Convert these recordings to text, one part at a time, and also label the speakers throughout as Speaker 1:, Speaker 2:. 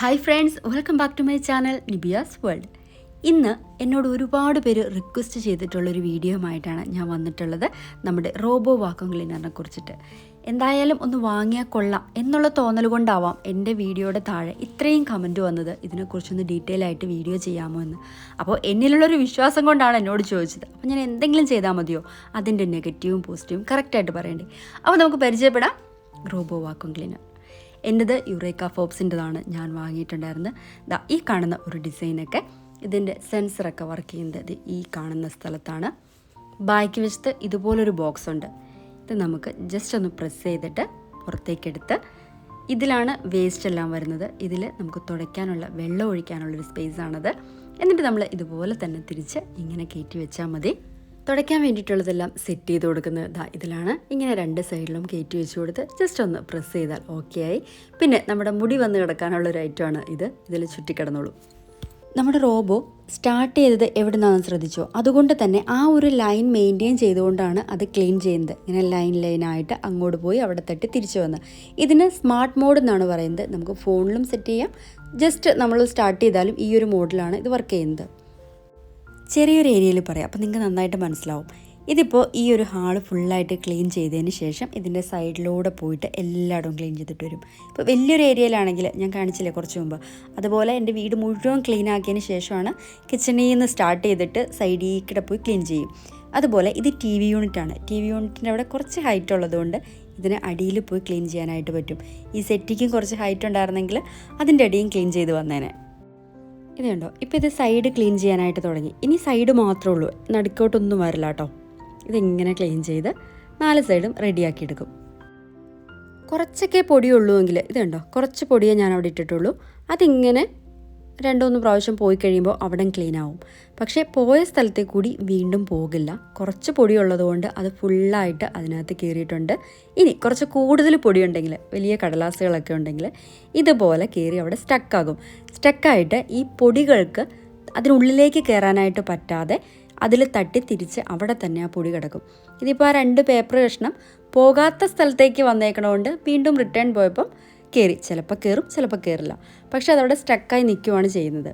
Speaker 1: Hi friends welcome back to my channel Nibiyas world ഇന്ന് എന്നോട് ഒരുപാട് പേര് റിക്വസ്റ്റ് ചെയ്തിട്ടുള്ളൊരു വീഡിയോയുമായിട്ടാണ് ഞാൻ വന്നിട്ടുള്ളത്. നമ്മുടെ റോബോ വാക്വം ക്ലീനറിനെ കുറിച്ചിട്ട്. എന്തായാലും ഒന്ന് വാങ്ങിയാൽ കൊള്ളാം എന്നുള്ള തോന്നൽ കൊണ്ടാവാം എന്റെ വീഡിയോയുടെ താഴെ ഇത്രയും കമന്റ് വന്നത്. ഇതിനെക്കുറിച്ചൊന്ന് ഡീറ്റെയിൽ ആയിട്ട് വീഡിയോ ചെയ്യാമോ എന്ന്. അപ്പോൾ എന്നിലുള്ളൊരു വിശ്വാസം കൊണ്ടാണ് എന്നോട് ചോദിച്ചത്. അപ്പോൾ ഞാൻ എന്തെങ്കിലും ചെയ്താൽ മതിയോ? അതിന്റെ നെഗറ്റീവും പോസിറ്റീവും കറക്റ്റായിട്ട് പറയണ്ടേ. അപ്പോൾ നമുക്ക് പരിചയപ്പെടാം റോബോ വാക്വം ക്ലീനർ എന്റെത് യുറേക്ക ഫോബ്സിന്റെതാണ് ഞാൻ വാങ്ങിയിട്ടുണ്ടായിരുന്നത്. ദാ ഈ കാണുന്ന ഒരു ഡിസൈനൊക്കെ ഇതിന്റെ സെൻസറൊക്കെ വർക്ക് ചെയ്യുന്നത് ഈ കാണുന്ന സ്ഥലത്താണ്. ബാക്ക് വെച്ചിട്ട് ഇതുപോലൊരു ബോക്സ് ഉണ്ട് ഇത് നമുക്ക് ജസ്റ്റ് ഒന്ന് പ്രസ് ചെയ്തിട്ട് പുറത്തേക്കെടുത്ത് ഇതിലാണ് വേസ്റ്റ് എല്ലാം വരുന്നത്. ഇതിൽ നമുക്ക് തുടയ്ക്കാനുള്ള വെള്ളം ഒഴിക്കാനുള്ളൊരു സ്പേസ് ആണത്. എന്നിട്ട് നമ്മൾ ഇതുപോലെ തന്നെ തിരിച്ച് ഇങ്ങനെ കയറ്റി വെച്ചാൽ മതി. തുടയ്ക്കാൻ വേണ്ടിയിട്ടുള്ളതെല്ലാം സെറ്റ് ചെയ്ത് കൊടുക്കുന്നത് ദാ ഇതിലാണ്. ഇങ്ങനെ രണ്ട് സൈഡിലും കയറ്റി വെച്ച് കൊടുത്ത് ജസ്റ്റ് ഒന്ന് പ്രസ് ചെയ്താൽ ഓക്കെ ആയി. പിന്നെ നമ്മുടെ മുടി വന്ന് കിടക്കാനുള്ള ഒരു ഐറ്റമാണ് ഇത്. ഇതിൽ ചുറ്റിക്കിടന്നോളൂ. നമ്മുടെ റോബോ സ്റ്റാർട്ട് ചെയ്തത് എവിടെ നിന്നാണെന്ന് ശ്രദ്ധിച്ചോ? അതുകൊണ്ട് തന്നെ ആ ഒരു ലൈൻ മെയിന്റെയിൻ ചെയ്തുകൊണ്ടാണ് അത് ക്ലീൻ ചെയ്യുന്നത്. ഇങ്ങനെ ലൈൻ ലൈനായിട്ട് അങ്ങോട്ട് പോയി അവിടെ തട്ടി തിരിച്ചു വന്ന്. ഇതിന് സ്മാർട്ട് മോഡ് എന്നാണ് പറയുന്നത്. നമുക്ക് ഫോണിലും സെറ്റ് ചെയ്യാം. ജസ്റ്റ് നമ്മൾ സ്റ്റാർട്ട് ചെയ്താലും ഈ ഒരു മോഡിലാണ് ഇത് വർക്ക് ചെയ്യുന്നത്. ചെറിയൊരു ഏരിയയിൽ പറയാം. അപ്പോൾ നിങ്ങൾക്ക് നന്നായിട്ട് മനസ്സിലാവും. ഇതിപ്പോൾ ഈ ഒരു ഹാൾ ഫുള്ളായിട്ട് ക്ലീൻ ചെയ്തതിന് ശേഷം ഇതിന്റെ സൈഡിലൂടെ പോയിട്ട് എല്ലായിടവും ക്ലീൻ ചെയ്തിട്ട് വരും. ഇപ്പോൾ വലിയൊരു ഏരിയയിലാണെങ്കിൽ ഞാൻ കാണിച്ചില്ലേ കുറച്ച് മുമ്പ്. അതുപോലെ എന്റെ വീട് മുഴുവൻ ക്ലീൻ ആക്കിയതിന് ശേഷമാണ് കിച്ചണിൽ നിന്ന് സ്റ്റാർട്ട് ചെയ്തിട്ട് സൈഡിൽ പോയി ക്ലീൻ ചെയ്യും. അതുപോലെ ഇത് ടി വി യൂണിറ്റാണ്. ടി വി യൂണിറ്റിന്റെ അവിടെ കുറച്ച് ഹൈറ്റ് ഉള്ളതുകൊണ്ട് ഇതിന് അടിയിൽ പോയി ക്ലീൻ ചെയ്യാനായിട്ട് പറ്റും. ഈ സെറ്റിക്കും കുറച്ച് ഹൈറ്റ് ഉണ്ടായിരുന്നെങ്കിൽ അതിന്റെ അടിയും ക്ലീൻ ചെയ്ത് വന്നേനെ. ഇത് കണ്ടോ ഇപ്പോൾ ഇത് സൈഡ് ക്ലീൻ ചെയ്യാനായിട്ട് തുടങ്ങി. ഇനി സൈഡ് മാത്രമേ ഉള്ളൂ. നടുക്കോട്ടൊന്നും വരില്ല കേട്ടോ ഇതിങ്ങനെ ക്ലീൻ ചെയ്ത് നാല് സൈഡും റെഡിയാക്കി എടുക്കും. കുറച്ചൊക്കെ പൊടിയുള്ളൂ എങ്കിൽ ഇത് കണ്ടോ കുറച്ച് പൊടിയേ ഞാൻ അവിടെ ഇട്ടിട്ടുള്ളൂ. അതിങ്ങനെ രണ്ടൂന്ന് പ്രാവശ്യം പോയി കഴിയുമ്പോൾ അവിടെ ക്ലീൻ ആവും. പക്ഷേ പോയ സ്ഥലത്തെ കൂടി വീണ്ടും പോകില്ല. കുറച്ച് പൊടി ഉള്ളതുകൊണ്ട് അത് ഫുള്ളായിട്ട് അതിനകത്ത് കയറിയിട്ടുണ്ട് ഇനി കുറച്ച് കൂടുതൽ പൊടിയുണ്ടെങ്കിൽ വലിയ കടലാസുകളൊക്കെ ഉണ്ടെങ്കിൽ ഇതുപോലെ കയറി അവിടെ സ്റ്റക്കാകും സ്റ്റക്കായിട്ട് ഈ പൊടികൾക്ക് അതിനുള്ളിലേക്ക് കയറാനായിട്ട് പറ്റാതെ അതിൽ തട്ടി തിരിച്ച് അവിടെ തന്നെ ആ പൊടി കിടക്കും. ഇതിപ്പോൾ ആ രണ്ട് പേപ്പർ കഷ്ണം പോകാത്ത സ്ഥലത്തേക്ക് വന്നേക്കണതുകൊണ്ട് വീണ്ടും റിട്ടേൺ പോയപ്പം കയറി. ചിലപ്പോൾ കയറും ചിലപ്പോൾ കയറില്ല. പക്ഷെ അതവിടെ സ്റ്റക്കായി നിൽക്കുവാണ് ചെയ്യുന്നത്.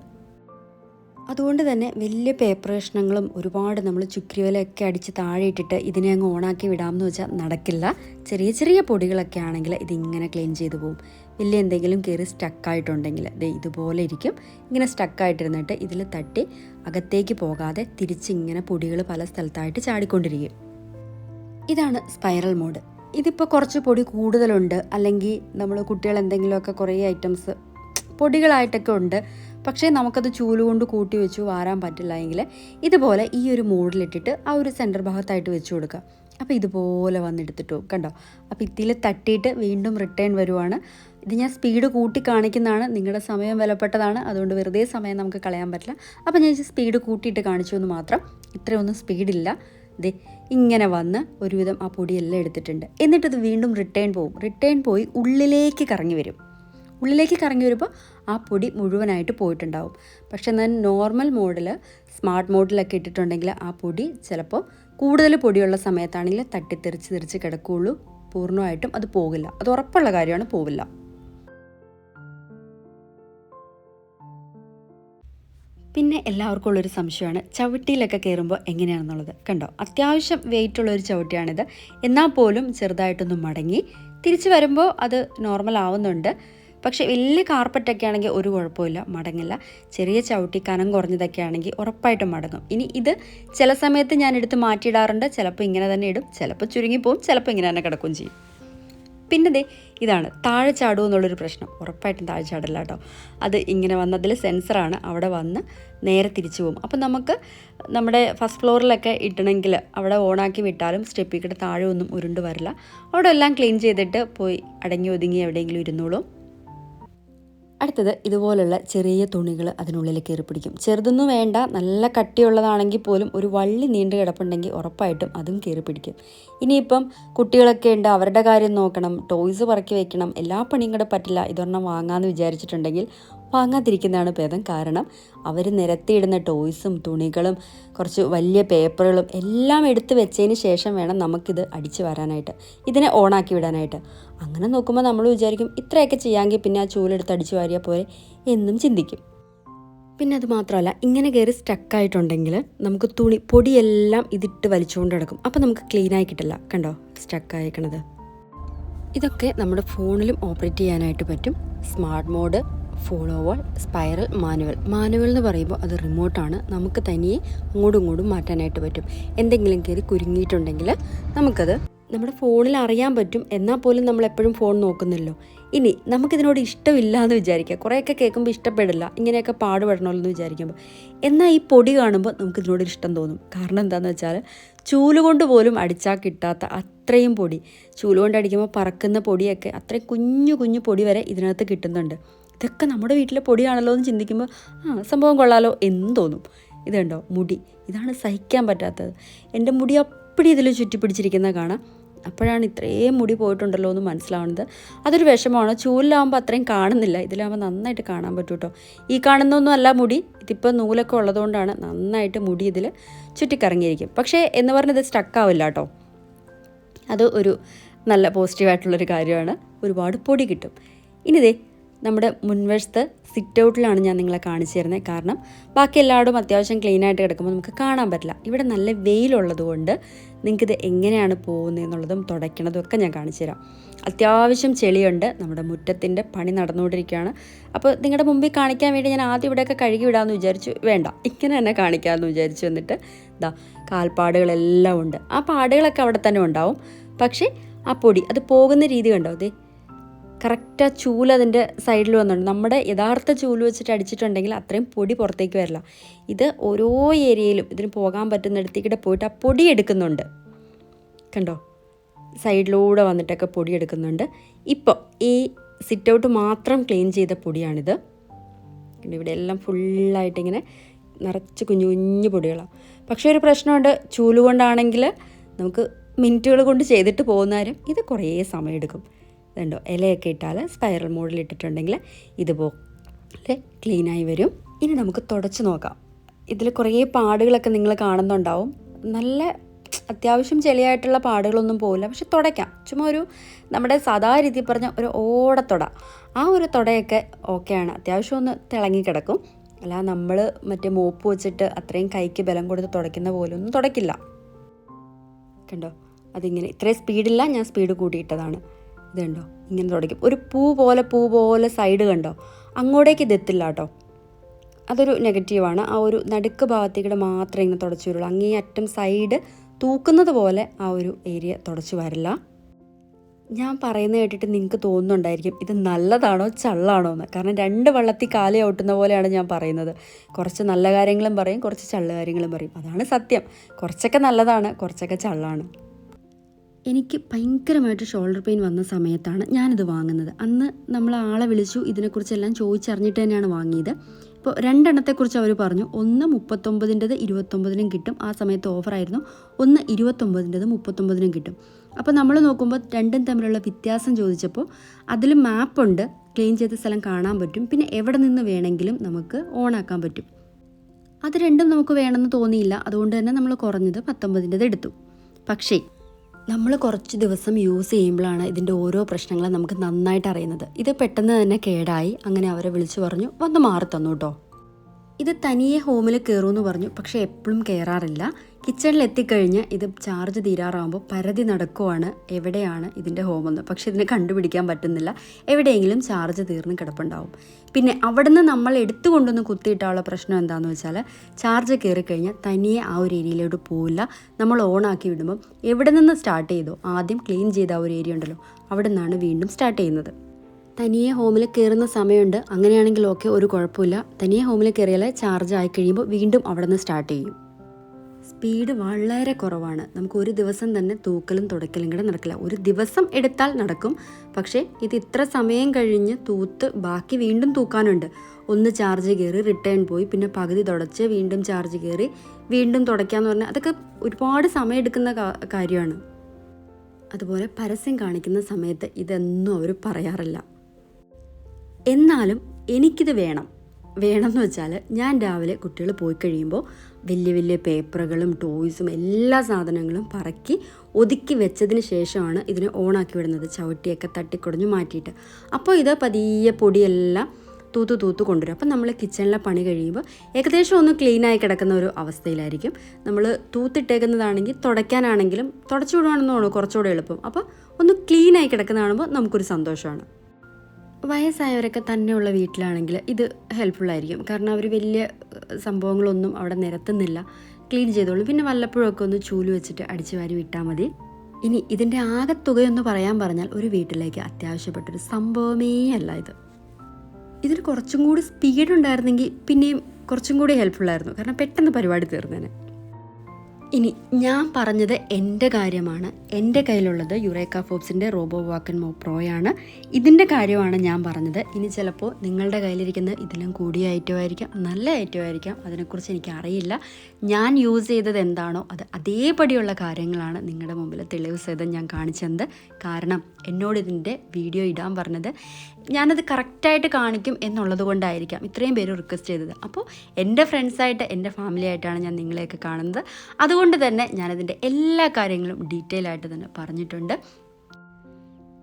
Speaker 1: അതുകൊണ്ട് തന്നെ വലിയ പേപ്പർ കഷ്ണങ്ങളും ഒരുപാട് നമ്മൾ ചുക്രിവലയൊക്കെ അടിച്ച് താഴെ ഇട്ടിട്ട് ഇതിനെ അങ്ങ് ഓണാക്കി വിടാമെന്ന് വെച്ചാൽ നടക്കില്ല. ചെറിയ ചെറിയ പൊടികളൊക്കെ ആണെങ്കിൽ ഇതിങ്ങനെ ക്ലീൻ ചെയ്തു പോകും വലിയ എന്തെങ്കിലും കയറി സ്റ്റക്കായിട്ടുണ്ടെങ്കിൽ ദേ ഇതുപോലെ ഇരിക്കും. ഇങ്ങനെ സ്റ്റക്കായിട്ടിരുന്നിട്ട് ഇതിൽ തട്ടി അകത്തേക്ക് പോകാതെ തിരിച്ചിങ്ങനെ പൊടികൾ പല സ്ഥലത്തായിട്ട് ചാടിക്കൊണ്ടിരിക്കും. ഇതാണ് സ്പൈറൽ മോഡ് ഇതിപ്പോൾ കുറച്ച് പൊടി കൂടുതലുണ്ട്. അല്ലെങ്കിൽ നമ്മൾ കുട്ടികൾ എന്തെങ്കിലുമൊക്കെ കുറേ ഐറ്റംസ് പൊടികളായിട്ടൊക്കെ ഉണ്ട്. പക്ഷേ നമുക്കത് ചൂലുകൊണ്ട് കൂട്ടി വെച്ച് വാരാൻ പറ്റില്ല എങ്കിൽ ഇതുപോലെ ഈ ഒരു മോഡിലിട്ടിട്ട് ആ ഒരു സെന്റർ ഭാഗത്തായിട്ട് വെച്ച് കൊടുക്കുക അപ്പോൾ ഇതുപോലെ വന്നെടുത്തിട്ട് കണ്ടോ? അപ്പോൾ ഇതിൽ തട്ടിയിട്ട് വീണ്ടും റിട്ടേൺ വരുവാണ്. ഇത് ഞാൻ സ്പീഡ് കൂട്ടി കാണിക്കുന്നതാണ്. നിങ്ങളുടെ സമയം വിലപ്പെട്ടതാണ്. അതുകൊണ്ട് വെറുതെ സമയം നമുക്ക് കളയാൻ പറ്റില്ല. അപ്പോൾ ഞാൻ സ്പീഡ് കൂട്ടിയിട്ട് കാണിച്ചു എന്ന് മാത്രം. ഇത്രയൊന്നും സ്പീഡില്ല. ദേ ഇങ്ങനെ വന്ന് ഒരുവിധം ആ പൊടിയെല്ലാം എടുത്തിട്ടുണ്ട്. എന്നിട്ടത് വീണ്ടും റിട്ടേൺ പോകും റിട്ടേൺ പോയി ഉള്ളിലേക്ക് കറങ്ങി വരും. ഉള്ളിലേക്ക് കറങ്ങി വരുമ്പോൾ ആ പൊടി മുഴുവനായിട്ട് പോയിട്ടുണ്ടാവും. പക്ഷെ ഞാൻ നോർമൽ മോഡിൽ സ്മാർട്ട് മോഡിലൊക്കെ ഇട്ടിട്ടുണ്ടെങ്കിൽ ആ പൊടി ചിലപ്പോൾ കൂടുതൽ പൊടിയുള്ള സമയത്താണെങ്കിൽ തട്ടിത്തെറിച്ച് തെറിച്ച് കിടക്കുകയുള്ളൂ. പൂർണമായിട്ടും അത് പോകില്ല. അത് ഉറപ്പുള്ള കാര്യമാണ് പോവില്ല. പിന്നെ എല്ലാവർക്കും ഉള്ളൊരു സംശയമാണ് ചവിട്ടിയിലൊക്കെ കയറുമ്പോൾ എങ്ങനെയാണെന്നുള്ളത്. കണ്ടോ? അത്യാവശ്യം വെയിറ്റ് ഉള്ള ഒരു ചവിട്ടിയാണിത്. എന്നാൽ പോലും ചെറുതായിട്ടൊന്ന് മടങ്ങി. തിരിച്ചു വരുമ്പോൾ അത് നോർമൽ ആവുന്നുണ്ട്. പക്ഷേ വലിയ കാർപ്പറ്റൊക്കെ ആണെങ്കിൽ ഒരു കുഴപ്പമില്ല മടങ്ങില്ല. ചെറിയ ചവിട്ടി കനം കുറഞ്ഞതൊക്കെ ആണെങ്കിൽ ഉറപ്പായിട്ടും മടങ്ങും. ഇനി ഇത് ചില സമയത്ത് ഞാൻ എടുത്ത് മാറ്റിയിടാറുണ്ട്. ചിലപ്പോൾ ഇങ്ങനെ തന്നെ ഇടും. ചിലപ്പോൾ ചുരുങ്ങിപ്പോവും. ചിലപ്പോൾ ഇങ്ങനെ തന്നെ കിടക്കുകയും ചെയ്യും. പിന്നെ ദേ ഇതാണ്. താഴെ ചാടുമോ എന്നുള്ളൊരു പ്രശ്നം. ഉറപ്പായിട്ടും താഴെ ചാടില്ല കേട്ടോ. അത് ഇങ്ങനെ വന്ന് അതിൽ സെൻസറാണ് അവിടെ വന്ന് നേരെ തിരിച്ചു പോകും. അപ്പം നമുക്ക് നമ്മുടെ ഫസ്റ്റ് ഫ്ലോറിലൊക്കെ ഇട്ടണമെങ്കിൽ അവിടെ ഓണാക്കി വിട്ടാലും സ്റ്റെപ്പിക്കിട്ട് കൂടെ താഴെ ഒന്നും ഉരുണ്ട് വരില്ല. അവിടെ എല്ലാം ക്ലീൻ ചെയ്തിട്ട് പോയി അടങ്ങി ഒതുങ്ങി എവിടെയെങ്കിലും ഇരുന്നോളും. അടുത്തത് ഇതുപോലുള്ള ചെറിയ തുണികൾ അതിനുള്ളിൽ കയറി പിടിക്കും. ചെറുതൊന്നും വേണ്ട നല്ല കട്ടിയുള്ളതാണെങ്കിൽ പോലും ഒരു വള്ളി നീണ്ടു കിടപ്പുണ്ടെങ്കിൽ ഉറപ്പായിട്ടും അതും കയറി പിടിക്കും. ഇനിയിപ്പം കുട്ടികളൊക്കെ ഉണ്ട് അവരുടെ കാര്യം നോക്കണം ടോയ്സ് പറക്കി വെക്കണം എല്ലാ പണിയും കൂടെ പറ്റില്ല ഇതൊരെണ്ണം വാങ്ങാമെന്ന് വിചാരിച്ചിട്ടുണ്ടെങ്കിൽ വാങ്ങാതിരിക്കുന്നതാണ് ഭേദം. കാരണം അവർ നിരത്തിയിടുന്ന ടോയ്സും തുണികളും കുറച്ച് വലിയ പേപ്പറുകളും എല്ലാം എടുത്ത് വെച്ചതിന് ശേഷം വേണം നമുക്കിത് അടിച്ചു വരാനായിട്ട് ഇതിനെ ഓണാക്കി വിടാനായിട്ട്. അങ്ങനെ നോക്കുമ്പോൾ നമ്മൾ വിചാരിക്കും ഇത്രയൊക്കെ ചെയ്യാമെങ്കിൽ പിന്നെ ആ ചൂലെടുത്ത് അടിച്ചു വാരിയാൽ പോലെ എന്നും ചിന്തിക്കും. പിന്നെ അത് മാത്രമല്ല ഇങ്ങനെ കയറി സ്റ്റക്കായിട്ടുണ്ടെങ്കിൽ നമുക്ക് തുണി പൊടിയെല്ലാം ഇതിട്ട് വലിച്ചുകൊണ്ട് കിടക്കും അപ്പോൾ നമുക്ക് ക്ലീൻ ആയി കിട്ടില്ല. കണ്ടോ? സ്റ്റക്കായിരിക്കണത് ഇതൊക്കെ നമ്മുടെ ഫോണിലും ഓപ്പറേറ്റ് ചെയ്യാനായിട്ട് പറ്റും. Smart mode follower spiral manual manual എന്ന് പറയുമ്പോൾ അത് റിമോട്ടാണ് നമുക്ക് തനിയെ അങ്ങോട്ടും ഇങ്ങോട്ടും മാറ്റാനായിട്ട് പറ്റും. എന്തെങ്കിലും കയറി കുരുങ്ങിയിട്ടുണ്ടെങ്കിൽ നമുക്കത് നമ്മുടെ ഫോണിൽ അറിയാൻ പറ്റും. എന്നാൽ പോലും നമ്മൾ എപ്പോഴും ഫോൺ നോക്കുന്നില്ലോ ഇനി നമുക്കിതിനോട് ഇഷ്ടമില്ല എന്ന് വിചാരിക്കുക. കുറേയൊക്കെ കേൾക്കുമ്പോൾ ഇഷ്ടപ്പെടില്ല. ഇങ്ങനെയൊക്കെ പാടുപെടണമല്ലോ എന്ന് വിചാരിക്കുമ്പോൾ. എന്നാൽ ഈ പൊടി കാണുമ്പോൾ നമുക്കിതിനോട് ഇഷ്ടം തോന്നും. കാരണം എന്താണെന്ന് വെച്ചാൽ ചൂലുകൊണ്ട് പോലും അടിച്ചാൽ കിട്ടാത്ത അത്രയും പൊടി. ചൂലുകൊണ്ട് അടിക്കുമ്പോൾ പറക്കുന്ന പൊടിയൊക്കെ അത്രയും കുഞ്ഞു കുഞ്ഞു പൊടി വരെ ഇതിനകത്ത് കിട്ടുന്നുണ്ട്. ഇതൊക്കെ നമ്മുടെ വീട്ടിലെ പൊടിയാണല്ലോ എന്ന് ചിന്തിക്കുമ്പോൾ ആ സംഭവം കൊള്ളാലോ എന്ന് തോന്നും. ഇത് കണ്ടോ? മുടി. ഇതാണ് സഹിക്കാൻ പറ്റാത്തത്. എന്റെ മുടി അപ്പടി ഇതിൽ ചുറ്റിപ്പിടിച്ചിരിക്കുന്ന കാണാം. അപ്പോഴാണ് ഇത്രയും മുടി പോയിട്ടുണ്ടല്ലോ എന്ന് മനസ്സിലാവുന്നത്. അതൊരു വിഷമമാണ്. ചൂലിലാവുമ്പോൾ അത്രയും കാണുന്നില്ല. ഇതിലാവുമ്പോൾ നന്നായിട്ട് കാണാൻ പറ്റും കേട്ടോ ഈ കാണുന്നൊന്നും അല്ല മുടി. ഇതിപ്പോൾ നൂലൊക്കെ ഉള്ളതുകൊണ്ടാണ് നന്നായിട്ട് മുടി ഇതിൽ ചുറ്റിക്കറങ്ങിയിരിക്കും. പക്ഷേ എന്ന് പറഞ്ഞത് സ്റ്റക്കാവില്ല കേട്ടോ അത് ഒരു നല്ല പോസിറ്റീവായിട്ടുള്ളൊരു കാര്യമാണ്. ഒരുപാട് പൊടി കിട്ടും. ഇനി ദേ നമ്മുടെ മുൻവശത്ത് സിറ്റ് ഔട്ടിലാണ് ഞാൻ നിങ്ങളെ കാണിച്ചു തരുന്നത് കാരണം ബാക്കി എല്ലായിടും അത്യാവശ്യം ക്ലീൻ ആയിട്ട് കിടക്കുമ്പോൾ നമുക്ക് കാണാൻ പറ്റില്ല. ഇവിടെ നല്ല വെയിലുള്ളത് കൊണ്ട് നിങ്ങൾക്കിത് എങ്ങനെയാണ് പോകുന്നത് എന്നുള്ളതും തുടയ്ക്കണതും ഒക്കെ ഞാൻ കാണിച്ചു തരാം അത്യാവശ്യം ചെളിയുണ്ട്. നമ്മുടെ മുറ്റത്തിന്റെ പണി നടന്നുകൊണ്ടിരിക്കുകയാണ്. അപ്പോൾ നിങ്ങളുടെ മുമ്പിൽ കാണിക്കാൻ വേണ്ടി ഞാൻ ആദ്യം ഇവിടെയൊക്കെ കഴുകി വിടാമെന്ന് വിചാരിച്ചു. വേണ്ട ഇങ്ങനെ തന്നെ കാണിക്കാമെന്ന് വിചാരിച്ചു വന്നിട്ട് ഇതാ കാൽപ്പാടുകളെല്ലാം ഉണ്ട്. ആ പാടുകളൊക്കെ അവിടെ തന്നെ ഉണ്ടാവും. പക്ഷേ ആ പൊടി അത് പോകുന്ന രീതി കണ്ടോ? അതെ കറക്റ്റ് ആ ചൂൽ അതിന്റെ സൈഡിൽ വന്നിട്ടുണ്ട്. നമ്മുടെ യഥാർത്ഥ ചൂൽ വെച്ചിട്ട് അടിച്ചിട്ടുണ്ടെങ്കിൽ അത്രയും പൊടി പുറത്തേക്ക് വരില്ല. ഇത് ഓരോ ഏരിയയിലും ഇതിന് പോകാൻ പറ്റുന്നിടത്തേക്കിടെ പോയിട്ട് ആ പൊടി എടുക്കുന്നുണ്ട്. കണ്ടോ? സൈഡിലൂടെ വന്നിട്ടൊക്കെ പൊടി എടുക്കുന്നുണ്ട്. ഇപ്പോൾ ഈ സിറ്റ് ഔട്ട് മാത്രം ക്ലീൻ ചെയ്ത പൊടിയാണിത്. ഇവിടെ എല്ലാം ഫുള്ളായിട്ട് ഇങ്ങനെ നിറച്ച് കുഞ്ഞു കുഞ്ഞു പൊടികളാണ് പക്ഷേ ഒരു പ്രശ്നമുണ്ട്. ചൂൽ കൊണ്ടാണെങ്കിൽ നമുക്ക് മിനിറ്റുകൾ കൊണ്ട് ചെയ്തിട്ട് പോകുന്നവരും ഇത് കുറേ സമയമെടുക്കും ഇതുണ്ടോ ഇലയൊക്കെ ഇട്ടാൽ സ്പൈറൽ മോഡിൽ ഇട്ടിട്ടുണ്ടെങ്കിൽ ഇതുപോലെ ക്ലീനായി വരും. ഇനി നമുക്ക് തുടച്ച് നോക്കാം. ഇതിൽ കുറേ പാടുകളൊക്കെ നിങ്ങൾ കാണുന്നുണ്ടാവും. നല്ല അത്യാവശ്യം ചെളിയായിട്ടുള്ള പാടുകളൊന്നും പോകില്ല പക്ഷെ തുടയ്ക്കാം. ചുമ്മാ ഒരു നമ്മുടെ സാധാ രീതി പറഞ്ഞ ഒരു ഓടത്തൊട. ആ ഒരു തുടയൊക്കെ ഓക്കെയാണ് അത്യാവശ്യം ഒന്ന് തിളങ്ങി കിടക്കും അല്ല നമ്മൾ മറ്റേ മോപ്പ് വെച്ചിട്ട് അത്രയും കൈക്ക് ബലം കൊടുത്ത് തുടയ്ക്കുന്ന പോലെ ഒന്നും തുടയ്ക്കില്ല. കണ്ടോ? അതിങ്ങനെ ഇത്രയും സ്പീഡില്ല ഞാൻ സ്പീഡ് കൂട്ടിയിട്ടതാണ്. ഇത് കണ്ടോ ഇങ്ങനെ തുടയ്ക്കും. ഒരു പൂ പോലെ പൂ പോലെ സൈഡ് കണ്ടോ? അങ്ങോട്ടേക്ക് ഇതെത്തില്ല കേട്ടോ. അതൊരു നെഗറ്റീവാണ് ആ ഒരു നടുക്ക് ഭാഗത്തേക്കൂടെ മാത്രമേ ഇങ്ങനെ തുടച്ചു വരുള്ളൂ. അങ്ങേ അറ്റം സൈഡ് തൂക്കുന്നത് പോലെ ആ ഒരു ഏരിയ തുടച്ചു വരില്ല. ഞാൻ പറയുന്നത് കേട്ടിട്ട് നിങ്ങൾക്ക് തോന്നുന്നുണ്ടായിരിക്കും ഇത് നല്ലതാണോ ചള്ളാണോ എന്ന്. കാരണം രണ്ട് വള്ളത്തിൽ കാലി ഔട്ടുന്ന പോലെയാണ് ഞാൻ പറയുന്നത്. കുറച്ച് നല്ല കാര്യങ്ങളും പറയും കുറച്ച് ചള്ള കാര്യങ്ങളും പറയും. അതാണ് സത്യം. കുറച്ചൊക്കെ നല്ലതാണ് കുറച്ചൊക്കെ ചള്ളാണ്. എനിക്ക് ഭയങ്കരമായിട്ട് ഷോൾഡർ പെയിൻ വന്ന സമയത്താണ് ഞാനിത് വാങ്ങുന്നത്. അന്ന് നമ്മൾ ആളെ വിളിച്ചു ഇതിനെക്കുറിച്ചെല്ലാം ചോദിച്ചറിഞ്ഞിട്ട് തന്നെയാണ് വാങ്ങിയത്. ഇപ്പോൾ രണ്ടെണ്ണത്തെക്കുറിച്ച് അവർ പറഞ്ഞു ഒന്ന് മുപ്പത്തൊമ്പതിന്റെത് ഇരുപത്തൊമ്പതിനും കിട്ടും. ആ സമയത്ത് ഓഫറായിരുന്നു ഒന്ന് ഇരുപത്തൊമ്പതിന്റെത് മുപ്പത്തൊമ്പതിനും കിട്ടും. അപ്പോൾ നമ്മൾ നോക്കുമ്പോൾ രണ്ടും തമ്മിലുള്ള വ്യത്യാസം ചോദിച്ചപ്പോൾ അതിൽ മാപ്പുണ്ട് ക്ലീൻ ചെയ്ത സ്ഥലം കാണാൻ പറ്റും പിന്നെ എവിടെ നിന്ന് വേണമെങ്കിലും നമുക്ക് ഓണാക്കാൻ പറ്റും. അത് രണ്ടും നമുക്ക് വേണമെന്ന് തോന്നിയില്ല അതുകൊണ്ട് തന്നെ നമ്മൾ കുറഞ്ഞത് പത്തൊമ്പതിന്റെത് എടുത്തു. പക്ഷേ നമ്മൾ കുറച്ച് ദിവസം യൂസ് ചെയ്യുമ്പോഴാണ് ഇതിന്റെ ഓരോ പ്രശ്നങ്ങളും നമുക്ക് നന്നായിട്ട് അറിയുന്നത്. ഇത് പെട്ടെന്ന് തന്നെ കേടായി. അങ്ങനെ അവരെ വിളിച്ചു പറഞ്ഞു വന്ന് മാറി തന്നു കേട്ടോ ഇത് തനിയെ ഹോമിൽ കയറുമെന്ന് പറഞ്ഞു. പക്ഷേ എപ്പോഴും കയറാറില്ല കിച്ചണിൽ എത്തിക്കഴിഞ്ഞ് ഇത് ചാർജ് തീരാറാകുമ്പോൾ പരതി നടക്കുവാണ് എവിടെയാണ് ഇതിന്റെ ഹോമെന്ന് പക്ഷെ ഇതിനെ കണ്ടുപിടിക്കാൻ പറ്റുന്നില്ല. എവിടെയെങ്കിലും ചാർജ് തീർന്ന് കിടപ്പുണ്ടാവും. പിന്നെ അവിടുന്ന് നമ്മൾ എടുത്തു കൊണ്ടൊന്ന് കുത്തിയിട്ടാനുള്ള പ്രശ്നം എന്താണെന്ന് വെച്ചാൽ ചാർജ് കയറിക്കഴിഞ്ഞാൽ തനിയെ ആ ഒരു ഏരിയയിലോട്ട് പോവില്ല. നമ്മൾ ഓണാക്കി വിടുമ്പം എവിടെ നിന്ന് സ്റ്റാർട്ട് ചെയ്തോ ആദ്യം ക്ലീൻ ചെയ്ത ആ ഒരു ഏരിയ ഉണ്ടല്ലോ അവിടെ നിന്നാണ് വീണ്ടും സ്റ്റാർട്ട് ചെയ്യുന്നത്. തനിയെ ഹോമിൽ കയറുന്ന സമയമുണ്ട്. അങ്ങനെയാണെങ്കിൽ ഓക്കെ ഒരു കുഴപ്പമില്ല. തനിയെ ഹോമിൽ കയറിയാൽ ചാർജ് ആയി കഴിയുമ്പോൾ വീണ്ടും അവിടെ നിന്ന് സ്റ്റാർട്ട് ചെയ്യും. സ്പീഡ് വളരെ കുറവാണ്. നമുക്ക് ഒരു ദിവസം തന്നെ തൂക്കലും തുടക്കലും കൂടെ നടക്കില്ല. ഒരു ദിവസം എടുത്താൽ നടക്കും. പക്ഷേ ഇത് ഇത്ര സമയം കഴിഞ്ഞ് തൂത്ത് ബാക്കി വീണ്ടും തൂക്കാനുണ്ട്. ഒന്ന് ചാർജ് കയറി റിട്ടേൺ പോയി. പിന്നെ പകുതി തുടച്ച് വീണ്ടും ചാർജ് കയറി വീണ്ടും തുടയ്ക്കാന്ന് പറഞ്ഞാൽ അതൊക്കെ ഒരുപാട് സമയം എടുക്കുന്ന കാര്യമാണ്. അതുപോലെ പരസ്യം കാണിക്കുന്ന സമയത്ത് ഇതൊന്നും അവർ പറയാറില്ല. എന്നാലും എനിക്കിത് വേണം. വേണം എന്ന് വെച്ചാൽ ഞാൻ രാവിലെ കുട്ടികൾ പോയി കഴിയുമ്പോൾ വലിയ വലിയ പേപ്പറുകളും ടോയ്സും എല്ലാ സാധനങ്ങളും പറക്കി ഒതുക്കി വെച്ചതിന് ശേഷമാണ് ഇതിനെ ഓണാക്കി വിടുന്നത്. ചവിട്ടിയൊക്കെ തട്ടിക്കൊടഞ്ഞ് മാറ്റിയിട്ട്. അപ്പോൾ ഇത് പതിയെ പൊടിയെല്ലാം തൂത്ത് തൂത്ത് കൊണ്ടുവരും. അപ്പം നമ്മൾ കിച്ചണിലെ പണി കഴിയുമ്പോൾ ഏകദേശം ഒന്ന് ക്ലീനായി കിടക്കുന്ന ഒരു അവസ്ഥയിലായിരിക്കും. നമ്മൾ തൂത്തിട്ടേക്കുന്നതാണെങ്കിൽ തുടയ്ക്കാനാണെങ്കിലും തുടച്ചു വിടുവാണെന്ന് കുറച്ചുകൂടെ എളുപ്പം. അപ്പോൾ ഒന്ന് ക്ലീനായി കിടക്കുന്ന കാണുമ്പോൾ നമുക്കൊരു സന്തോഷമാണ്. വയസ്സായവരൊക്കെ തന്നെയുള്ള വീട്ടിലാണെങ്കിൽ ഇത് ഹെൽപ്ഫുള്ളായിരിക്കും കാരണം അവർ വലിയ സംഭവങ്ങളൊന്നും അവിടെ നിരത്തുന്നില്ല. ക്ലീൻ ചെയ്തോളും. പിന്നെ വല്ലപ്പോഴൊക്കെ ഒന്ന് ചൂൽ വെച്ചിട്ട് അടിച്ചു വാരി വിട്ടാൽ മതി. ഇനി ഇതിന്റെ ആകെത്തുകയൊന്ന് പറയാൻ പറഞ്ഞാൽ ഒരു വീട്ടിലേക്ക് അത്യാവശ്യപ്പെട്ടൊരു സംഭവമേ അല്ല ഇത്. ഇതിന് കുറച്ചും കൂടി സ്പീഡ് ഉണ്ടായിരുന്നെങ്കിൽ പിന്നെയും കുറച്ചും കൂടി ഹെൽപ്ഫുള്ളായിരുന്നു കാരണം പെട്ടെന്ന് പരിപാടി തീർന്നേനെ. ഇനി ഞാൻ പറഞ്ഞത് എന്റെ കാര്യമാണ്. എന്റെ കയ്യിലുള്ളത് യുറേക്ക ഫോബ്സിന്റെ റോബോ വാക്കൻ മോ പ്രോയാണ്. ഇതിന്റെ കാര്യമാണ് ഞാൻ പറഞ്ഞത്. ഇനി ചിലപ്പോൾ നിങ്ങളുടെ കയ്യിലിരിക്കുന്നത് ഇതിലും കൂടിയ ഐറ്റം ആയിരിക്കാം നല്ല ഐറ്റം ആയിരിക്കാം അതിനെക്കുറിച്ച് എനിക്ക് അറിയില്ല. ഞാൻ യൂസ് ചെയ്തത് എന്താണോ അത് അതേപടിയുള്ള കാര്യങ്ങളാണ് നിങ്ങളുടെ മുമ്പിൽ തെളിവ് സഹിതം ഞാൻ കാണിച്ചത്. കാരണം എന്നോട് ഇതിന്റെ വീഡിയോ ഇടാൻ പറഞ്ഞത്. ഞാനത് കറക്റ്റായിട്ട് കാണിക്കും എന്നുള്ളത് കൊണ്ടായിരിക്കാം ഇത്രയും പേര് റിക്വസ്റ്റ് ചെയ്തത്. അപ്പോൾ എന്റെ ഫ്രണ്ട്സായിട്ട് എന്റെ ഫാമിലി ആയിട്ടാണ് ഞാൻ നിങ്ങളെയൊക്കെ കാണുന്നത്. അതുകൊണ്ട് തന്നെ ഞാനതിന്റെ എല്ലാ കാര്യങ്ങളും ഡീറ്റെയിൽ ആയിട്ട് തന്നെ പറഞ്ഞിട്ടുണ്ട്.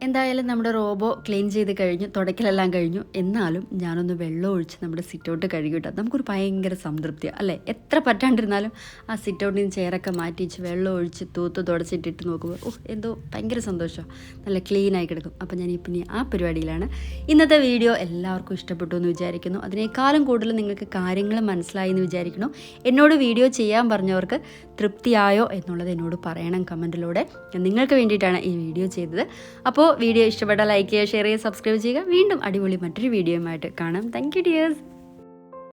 Speaker 1: എന്തായാലും നമ്മുടെ റോബോ ക്ലീൻ ചെയ്ത് കഴിഞ്ഞു തുടക്കലെല്ലാം കഴിഞ്ഞു. എന്നാലും ഞാനൊന്ന് വെള്ളം ഒഴിച്ച് നമ്മുടെ സിറ്റൗട്ട് കഴുകിയിട്ട് നമുക്കൊരു ഭയങ്കര സംതൃപ്തിയാണ് അല്ലേ? എത്ര പറ്റാണ്ടിരുന്നാലും ആ സിറ്റൗട്ടിൽ നിന്ന് ചെയറൊക്കെ മാറ്റിച്ച് വെള്ളം ഒഴിച്ച് തൂത്ത് തുടച്ചിട്ടിട്ട് നോക്കുമ്പോൾ ഓ എന്തോ ഭയങ്കര സന്തോഷമാണ് നല്ല ക്ലീനായി കിടക്കും. അപ്പോൾ ഞാൻ പിന്നെ ആ പരിപാടിയിലാണ്. ഇന്നത്തെ വീഡിയോ എല്ലാവർക്കും ഇഷ്ടപ്പെട്ടു എന്ന് വിചാരിക്കുന്നു. അതിനേക്കാളും കൂടുതൽ നിങ്ങൾക്ക് കാര്യങ്ങൾ മനസ്സിലായി എന്ന് വിചാരിക്കുന്നു. എന്നോട് വീഡിയോ ചെയ്യാൻ പറഞ്ഞവർക്ക് തൃപ്തിയായോ എന്നുള്ളത് എന്നോട് പറയണം കമന്റിലൂടെ നിങ്ങൾക്ക് വേണ്ടിയിട്ടാണ് ഈ വീഡിയോ ചെയ്തത്. അപ്പോൾ വീഡിയോ ഇഷ്ടപ്പെട്ടാൽ ലൈക്ക് ചെയ്യുക ഷെയർ ചെയ്യുക സബ്സ്ക്രൈബ് ചെയ്യുക. വീണ്ടും അടിപൊളി മറ്റൊരു വീഡിയോയുമായിട്ട് കാണാം. Thank you dears